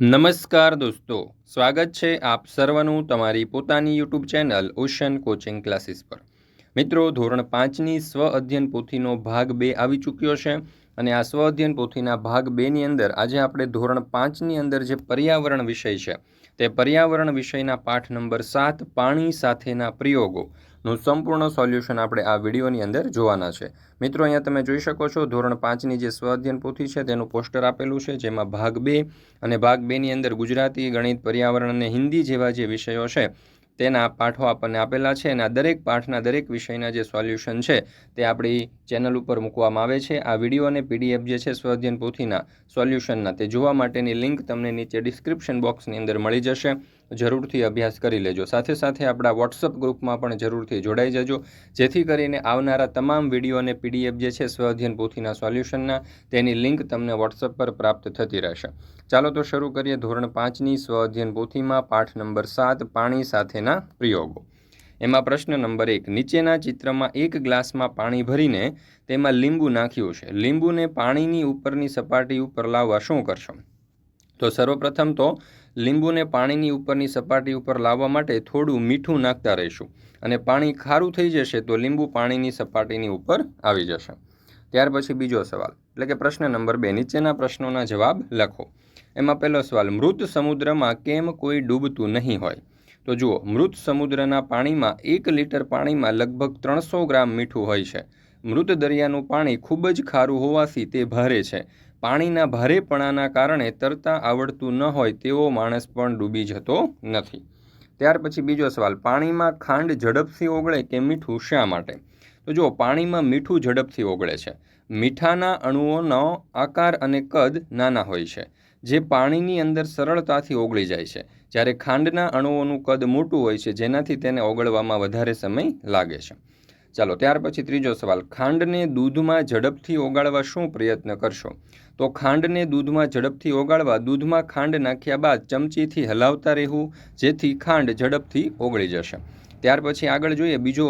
નમસ્કાર દોસ્તો, સ્વાગત છે આપ સર્વનું તમારી પોતાની YouTube channel ocean coaching classes પર. મિત્રો, ધોરણ પાંચની સ્વ અધ્યયન પોથીનો ભાગ બે આવી ચૂક્યો છે અને આ સ્વ અધ્યયન પોથીના ભાગ બેની અંદર આજે આપણે ધોરણ પાંચની અંદર જે પર્યાવરણ વિષય છે, તે પર્યાવરણ વિષયના પાઠ નંબર સાત, પાણી સાથેના પ્રયોગો નું સંપૂર્ણ સોલ્યુશન આપણે આ વિડીયોની અંદર જોવાના છે. મિત્રો, અહીંયા તમે જોઈ શકો છો, ધોરણ પાંચની જે સ્વ અધ્યયન પોથી છે, તેનું પોસ્ટર આપેલું છે, જેમાં ભાગ બે અને ભાગ બેની અંદર ગુજરાતી, ગણિત, પર્યાવરણ અને હિન્દી જેવા જે વિષયો છે, તેના પાઠો આપણને આપેલા છે અને આ દરેક પાઠના દરેક વિષયના જે સોલ્યુશન છે, તે આપણી ચેનલ ઉપર મૂકવામાં આવે છે. આ વીડિયો અને પીડીએફ જે છે, સ્વાધ્યન પોથીના સોલ્યુશનના, તે જોવા માટેની લિંક તમને નીચે ડિસ્ક્રિપ્શન બોક્સની અંદર મળી જશે. જરૂરથી અભ્યાસ કરી લેજો. સાથે સાથે આપણા વોટ્સઅપ ગ્રુપમાં પણ જરૂરથી જોડાઈ જજો. જેથી કરીને આવનારા તમામ વીડિયો અને પીડીએફ જે છે, સ્વઅધ્યયન પોથીના સોલ્યુશનના, તેની લિંક તમને વોટ્સઅપ પર પ્રાપ્ત થતી રહેશે. ચાલો તો શરૂ કરીએ ધોરણ પાંચની સ્વઅધ્યયન પોથીમાં, પાઠ નંબર સાત, પાણી સાથેના પ્રયોગો. એમાં પ્રશ્ન નંબર એક, નીચેના ચિત્રમાં એક ગ્લાસમાં પાણી ભરીને તેમાં લીંબુ નાખ્યું છે. લીંબુને પાણીની ઉપરની સપાટી ઉપર લાવવા શું કરશો? તો સર્વપ્રથમ તો લીંબુને પાણીની ઉપરની સપાટી ઉપર લાવવા માટે થોડું મીઠું નાખતા રહીશું. અને પાણી ખારું થઈ જશે તો લીંબુ પાણીની સપાટીની ઉપર આવી જશે. ત્યાર પછી બીજો સવાલ, એટલે કે પ્રશ્ન નંબર બે, નીચેના પ્રશ્નોના જવાબ લખો. એમાં પહેલો સવાલ, મૃત સમુદ્રમાં કેમ કોઈ ડૂબતું નહીં હોય? તો જુઓ, મૃત સમુદ્રના પાણીમાં એક લીટર પાણીમાં લગભગ ત્રણસો ગ્રામ મીઠું હોય છે. મૃત દરિયાનું પાણી ખૂબ જ ખારું હોવાથી તે ભારે છે. પાણીના ભારેપણાના કારણે તરતા આવડતું ન હોય તેવો માણસ પણ ડૂબી જતો નથી. ત્યાર પછી બીજો સવાલ, પાણીમાં ખાંડ ઝડપથી ઓગળે કે મીઠું શા માટે? તો જો પાણીમાં મીઠું ઝડપથી ઓગળે છે. મીઠાના અણુઓનો આકાર અને કદ નાના હોય છે, જે પાણીની અંદર સરળતાથી ઓગળી જાય છે. જ્યારે ખાંડના અણુઓનું કદ મોટું હોય છે, જેનાથી તેને ઓગળવામાં વધારે સમય લાગે છે. ચાલો, ત્યાર પછી ત્રીજો સવાલ. ખાંડને દૂધમાં ઝડપથી ઓગાળવા શું પ્રયત્ન કરશો? તો ખાંડને દૂધમાં ઝડપથી ઓગાળવા, દૂધમાં ખાંડ નાખ્યા બાદ ચમચીથી હલાવતા રહેવું, જેથી ખાંડ ઝડપથી ઓગળી જશે. ત્યાર પછી આગળ જોઈએ બીજો,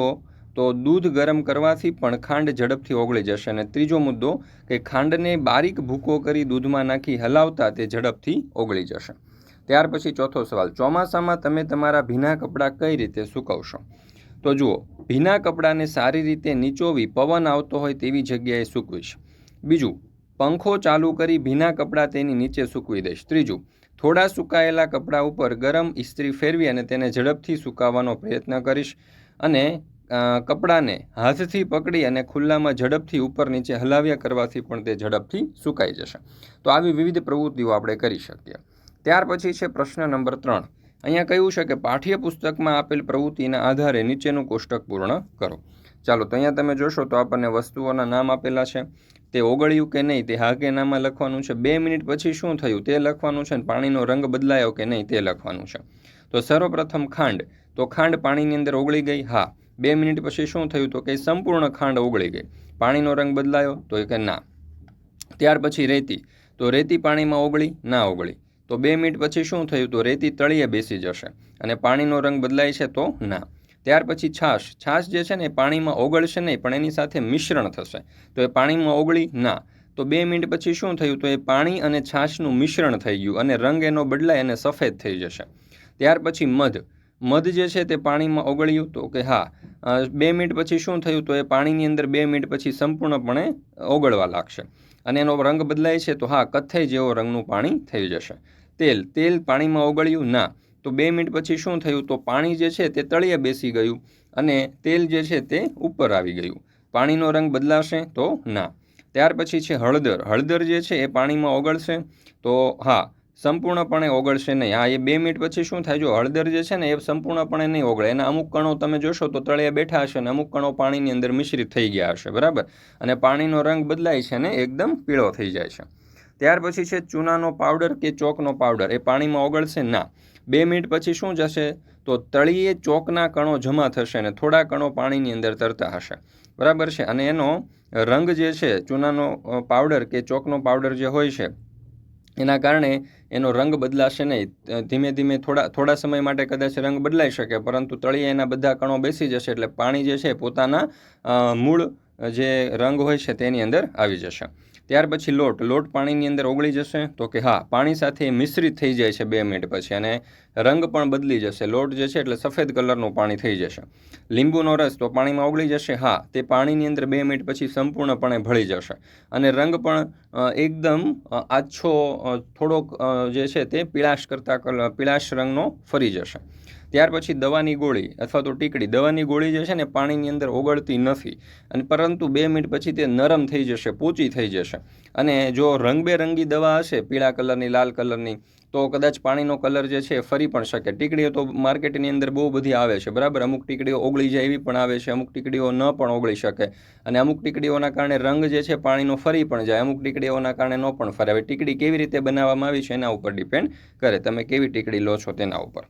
તો દૂધ ગરમ કરવાથી પણ ખાંડ ઝડપથી ઓગળી જશે. અને ત્રીજો મુદ્દો, કે ખાંડને બારીક ભૂકો કરી દૂધમાં નાખી હલાવતા તે ઝડપથી ઓગળી જશે. ત્યાર પછી ચોથો સવાલ. ચોમાસામાં તમે તમારા ભીના કપડાં કઈ રીતે સૂકવશો? તો જુઓ ભીના કપડાને સારી રીતે નીચોવી પવન આવતો હોય તેવી જગ્યાએ સૂકવીશ બીજું, પંખો ચાલુ કરી ભીના કપડાં તેની નીચે સૂકવી દઈશ. ત્રીજું, થોડા સુકાયેલા કપડાં ઉપર ગરમ ઇસ્ત્રી ફેરવી અને તેને ઝડપથી સુકાવવાનો પ્રયત્ન કરીશ અને કપડાને હાથથી પકડી અને ખુલ્લામાં ઝડપથી ઉપર નીચે હલાવ્યા કરવાથી પણ તે ઝડપથી સુકાઈ જશે. તો આવી વિવિધ પ્રવૃત્તિઓ આપણે કરી શકીએ. ત્યાર પછી છે પ્રશ્ન નંબર ત્રણ. અહીંયા કહ્યું છે કે પાઠ્યપુસ્તકમાં આપેલ પ્રવૃત્તિના આધારે નીચેનું કોષ્ટક પૂર્ણ કરો. ચાલો, તો અહીંયા તમે જોશો તો આપણને વસ્તુઓના નામ આપેલા છે. તે ઓગળ્યું કે નહીં, તે હા કે નામાં લખવાનું છે. બે મિનિટ પછી શું થયું? તે લખવાનું છે ને પાણીનો રંગ બદલાયો કે નહીં તે લખવાનું છે. તો સર્વપ્રથમ ખાંડ, તો ખાંડ પાણીની અંદર ઓગળી ગઈ? હા. બે મિનિટ પછી શું થયું? તો કે સંપૂર્ણ ખાંડ ઓગળી ગઈ. પાણીનો રંગ બદલાયો? તો કે ના. ત્યાર પછી રેતી, તો રેતી પાણીમાં ઓગળી? ના ઓગળી. તો બે મિનિટ પછી શું થયું? તો રેતી તળિયે બેસી જશે અને પાણીનો રંગ બદલાય છે તો ના. ત્યાર પછી છાશ. છાશ જે છે ને એ પાણીમાં ઓગળશે નહીં, પણ એની સાથે મિશ્રણ થશે. તો એ પાણીમાં ઓગળી ના. તો બે મિનિટ પછી શું થયું? તો એ પાણી અને છાશનું મિશ્રણ થઈ ગયું અને રંગ એનો બદલાય અને સફેદ થઈ જશે. ત્યાર પછી મધ. મધ જે છે તે પાણીમાં ઓગળ્યું તો કે હા. બે મિનિટ પછી શું થયું? તો એ પાણીની અંદર બે મિનિટ પછી સંપૂર્ણપણે ઓગળવા લાગશે. અને એનો રંગ બદલાય છે, તો હા, કથ્થઈ જેવો રંગનું પાણી થઈ જશે. તેલ તેલ પાણીમાં ઓગળ્યું ના, તો બે મિનિટ પછી શું થયું? તો પાણી જે છે તે તળિયે બેસી ગયું અને તેલ જે છે તે ઉપર આવી ગયું. પાણીનો રંગ બદલાશે તો ના. ત્યાર પછી છે હળદર. હળદર જે છે એ પાણીમાં ઓગળશે તો હા સંપૂર્ણપણે ઓગળશે નહીં. હા, એ બે મિનિટ પછી શું થાય? જો હળદર જે છે ને, એ સંપૂર્ણપણે નહીં ઓગળે. એના અમુક કણો તમે જોશો તો તળિયા બેઠા હશે અને અમુક કણો પાણીની અંદર મિશ્રિત થઈ ગયા હશે, બરાબર? અને પાણીનો રંગ બદલાય છે ને, એકદમ પીળો થઈ જાય છે. ત્યાર પછી છે ચૂનાનો પાવડર કે ચોકનો પાવડર? એ પાણીમાં ઓગળશે ના. બે મિનિટ પછી શું જશે? તો તળિયે ચોકના કણો જમા થશે અને થોડા કણો પાણીની અંદર તરતા હશે. બરાબર છે? અને એનો રંગ જે છે, ચૂનાનો પાવડર કે ચોકનો પાવડર જે હોય છે એના કારણે એનો રંગ બદલાશે નહીં. ધીમે ધીમે થોડા થોડા સમય માટે કદાચ રંગ બદલાઈ શકે, પરંતુ તળિયે એના બધા કણો બેસી જશે એટલે પાણી જે છે પોતાના મૂળ જે રંગ હોય છે તેની અંદર આવી જશે. ત્યાર પછી લોટ લોટ પાણીની અંદર ઓગળી જશે, તો કે હા, પાણી સાથે મિશ્રિત થઈ જાય છે બે મિનિટ પછી. અને રંગ પણ બદલી જશે. લોટ જે છે એટલે સફેદ કલરનું પાણી થઈ જશે. લીંબુનો રસ તો પાણીમાં ઓગળી જશે? હા. તે પાણીની અંદર બે મિનિટ પછી સંપૂર્ણપણે ભળી જશે. અને રંગ પણ એકદમ આછો થોડોક જે છે તે પીળાશ કરતાં પીળાશ રંગનો ફરી જશે. ત્યાર પછી દવાની ગોળી અથવા તો ટીકડી. દવાની ગોળી જે છે ને પાણીની અંદર ઓગળતી નથી. અને પરંતુ બે મિનિટ પછી તે નરમ થઈ જશે, પોચી થઈ જશે. અને જો રંગબેરંગી દવા હશે, પીળા કલરની, લાલ કલરની, તો કદાચ પાણીનો કલર જે છે એ ફરી પણ શકે. ટીકડીઓ તો માર્કેટની અંદર બહુ બધી આવે છે, બરાબર? અમુક ટીકડીઓ ઓગળી જાય એવી પણ આવે છે, અમુક ટીકડીઓ ન પણ ઓગળી શકે. અને અમુક ટીકડીઓના કારણે રંગ જે છે પાણીનો ફરી પણ જાય, અમુક ટીકડીઓના કારણે ન પણ ફરે. હવે ટીકડી કેવી રીતે બનાવવામાં આવી છે એના ઉપર ડિપેન્ડ કરે. તમે કેવી ટીકડી લો છો તેના ઉપર.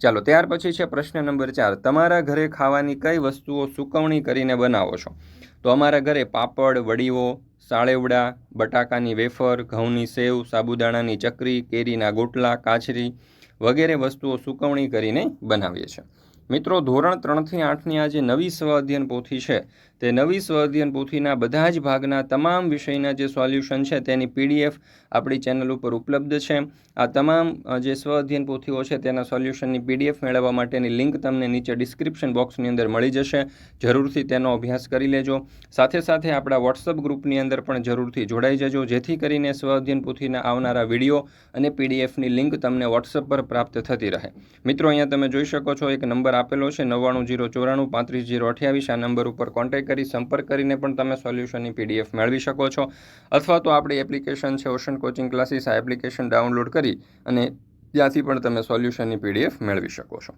ચાલો, ત્યાર પછી છે પ્રશ્ન નંબર ચાર. તમારા ઘરે ખાવાની કઈ વસ્તુઓ સુકવણી કરીને બનાવો છો? તો અમારા ઘરે પાપડ વડીઓ સાળેવડા, બટાકાની વેફર, ઘઉંની સેવ, સાબુદાણાની ચકરી, કેરીના ગોટલા કાચરી વગેરે વસ્તુઓ સુકવણી કરીને બનાવીએ છીએ. મિત્રો, ધોરણ ત્રણથી આઠની આ જે નવી સ્વ અધ્યયન પોથી છે. તે નવી સ્વ અધ્યયન પોથીના બધા જ ભાગના તમામ વિષયના જે સોલ્યુશન છે તેની પીડીએફ આપણી ચેનલ ઉપર ઉપલબ્ધ છે. આ તમામ જે સ્વ અધ્યયન પોથીઓ છે તેના સોલ્યુશનની પીડીએફ મેળવવા માટેની લિંક તમને નીચે ડિસ્ક્રિપ્શન બોક્સની અંદર મળી જશે. જરૂરથી તેનો અભ્યાસ કરી લેજો. સાથે સાથે આપણા વોટ્સઅપ ગ્રુપની અંદર પણ જરૂરથી જોડાઈ જજો. જેથી કરીને સ્વ અધ્યયન પોથીના આવનારા વીડિયો અને પીડીએફની લિંક તમને વોટ્સઅપ પર પ્રાપ્ત થતી રહે. મિત્રો, અહીંયા તમે જોઈ શકો છો, એક નંબર આપેલો છે નવ્વાણું જીરો ચોરાણું પાંત્રીસ જીરો અઠ્યાવીસ. આ નંબર ઉપર કોન્ટેક્ટ કરી સંપર્ક કરીને પણ તમે સોલ્યુશનની પીડીએફ મેળવી શકો છો. અથવા તો આપણી એપ્લિકેશન છે ઓશન કોચિંગ ક્લાસીસ આ એપ્લિકેશન ડાઉનલોડ કરી અને ત્યાંથી પણ તમે સોલ્યુશનની પીડીએફ મેળવી શકો છો.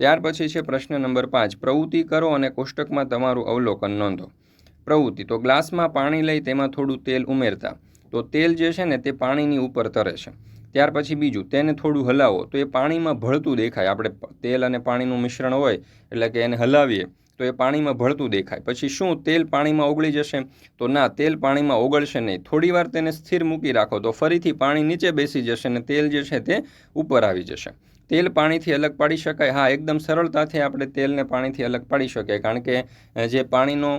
ત્યાર પછી છે પ્રશ્ન નંબર પાંચ, પ્રવૃત્તિ કરો અને કોષ્ટકમાં તમારું અવલોકન નોંધો. પ્રવૃત્તિ, તો ગ્લાસમાં પાણી લઈ તેમાં થોડું તેલ ઉમેરતા. તો તેલ જે છે ને તે પાણીની ઉપર તરે છે. ત્યાર પછી બીજું, તેને થોડું હલાવો, તો એ પાણીમાં ભળતું દેખાય. આપણે તેલ અને પાણીનું મિશ્રણ હોય, એટલે કે એને હલાવીએ તો એ પાણીમાં ભળતું દેખાય. પછી શું? તેલ પાણીમાં ઓગળી જશે? તો ના, તેલ પાણીમાં ઓગળશે નહીં. થોડી વાર તેને સ્થિર મૂકી રાખો તો ફરીથી પાણી નીચે બેસી જશે અને તેલ જે છે તે ઉપર આવી જશે. તેલ પાણીથી અલગ પાડી શકાય? હા, એકદમ સરળતાથી આપણે તેલને પાણીથી અલગ પાડી શકીએ. કારણ કે જે પાણીનો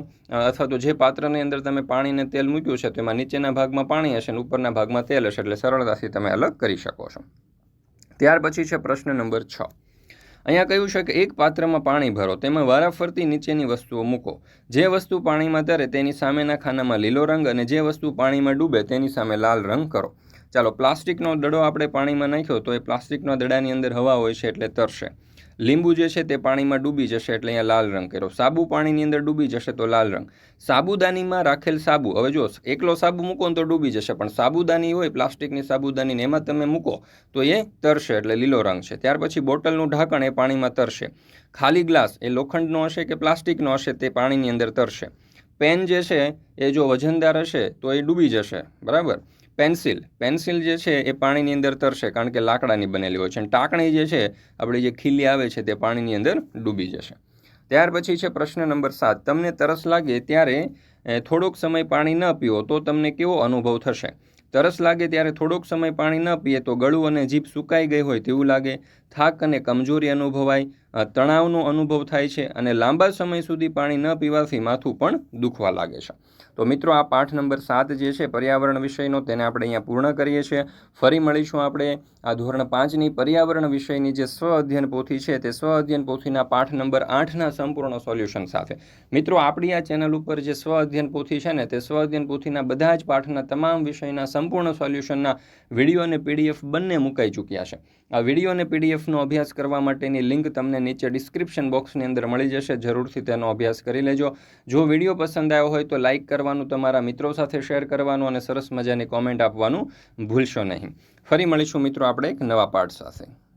અથવા તો જે પાત્રની અંદર તમે પાણીને તેલ મૂક્યું છે તેમાં નીચેના ભાગમાં પાણી હશે અને ઉપરના ભાગમાં તેલ હશે. એટલે સરળતાથી તમે અલગ કરી શકો છો. ત્યાર પછી છે પ્રશ્ન નંબર છ. અહીંયા કહ્યું છે કે એક પાત્રમાં પાણી ભરો, તેમાં વારાફરતી નીચેની વસ્તુઓ મૂકો. જે વસ્તુ પાણીમાં તરે તેની સામેના ખાનામાં લીલો રંગ અને જે વસ્તુ પાણીમાં ડૂબે તેની સામે લાલ રંગ કરો. ચાલો, પ્લાસ્ટિકનો દડો આપણે પાણીમાં નાખ્યો તો એ પ્લાસ્ટિકના દડાની અંદર હવા હોય છે એટલે તરશે. લીંબુ જે છે તે પાણીમાં ડૂબી જશે એટલે અહીંયા લાલ રંગ કર્યો. સાબુ પાણીની અંદર ડૂબી જશે તો લાલ રંગ. સાબુદાનીમાં રાખેલ સાબુ, હવે જો એકલો સાબુ મૂકો તો ડૂબી જશે, પણ સાબુદાની હોય, પ્લાસ્ટિકની સાબુદાનીને એમાં તમે મૂકો તો એ તરશે એટલે લીલો રંગ છે. ત્યાર પછી બોટલનું ઢાંકણ એ પાણીમાં તરશે. ખાલી ગ્લાસ એ લોખંડનો હશે કે પ્લાસ્ટિકનો હશે તે પાણીની અંદર તરશે. પેન જે છે એ જો વજનદાર હશે તો એ ડૂબી જશે. બરાબર? પેન્સિલ. પેન્સિલ જે છે એ પાણીની અંદર તરશે કારણ કે લાકડાની બનેલી હોય છે. અને ટાંકણી જે છે, આપણી જે ખીલી આવે છે તે પાણીની અંદર ડૂબી જશે. ત્યાર પછી છે પ્રશ્ન નંબર સાત. તમને તરસ લાગે ત્યારે થોડોક સમય પાણી ન પીવો તો તમને કેવો અનુભવ થશે? તરસ લાગે ત્યારે થોડોક સમય પાણી ન પીએ તો ગળું અને જીભ સુકાઈ ગઈ હોય તેવું લાગે. થાક અને કમજોરી અનુભવાય. તણાવનો અનુભવ થાય છે અને લાંબા સમય સુધી પાણી ન પીવાથી માથું પણ દુખવા લાગે છે. તો મિત્રો, આ પાઠ નંબર સાત જે છે પર્યાવરણ વિષયનો, તેને આપણે અહીંયા પૂર્ણ કરીએ છીએ. ફરી મળીશું આપણે આ ધોરણ પાંચની પર્યાવરણ વિષયની જે સ્વ અધ્યયન પોથી છે, તે સ્વ અધ્યયન પોથીના પાઠ નંબર આઠના સંપૂર્ણ સોલ્યુશન સાથે. મિત્રો, આપણી આ ચેનલ ઉપર જે સ્વ અધ્યયન પોથી છે ને, તે સ્વ અધ્યયન પોથીના બધા જ પાઠના તમામ વિષયના સંપૂર્ણ સોલ્યુશનના વીડિયો અને પીડીએફ બંને મુકાઈ ચૂક્યા છે. આ વીડિયો અને પીડીએફનો અભ્યાસ કરવા માટેની લિંક તમને નીચે ડિસ્ક્રિપ્શન બોક્સની અંદર મળી જશે. જરૂરથી તેનો અભ્યાસ કરી લેજો. જો વીડિયો પસંદ આવ્યો હોય તો લાઇક કરવાનું, તમારા મિત્રો સાથે શેર કરવાનું અને સરસ મજાની કોમેન્ટ આપવાનું ભૂલશો નહીં. ફરી મળીશું મિત્રો, આપણે એક નવા પાઠ સાથે.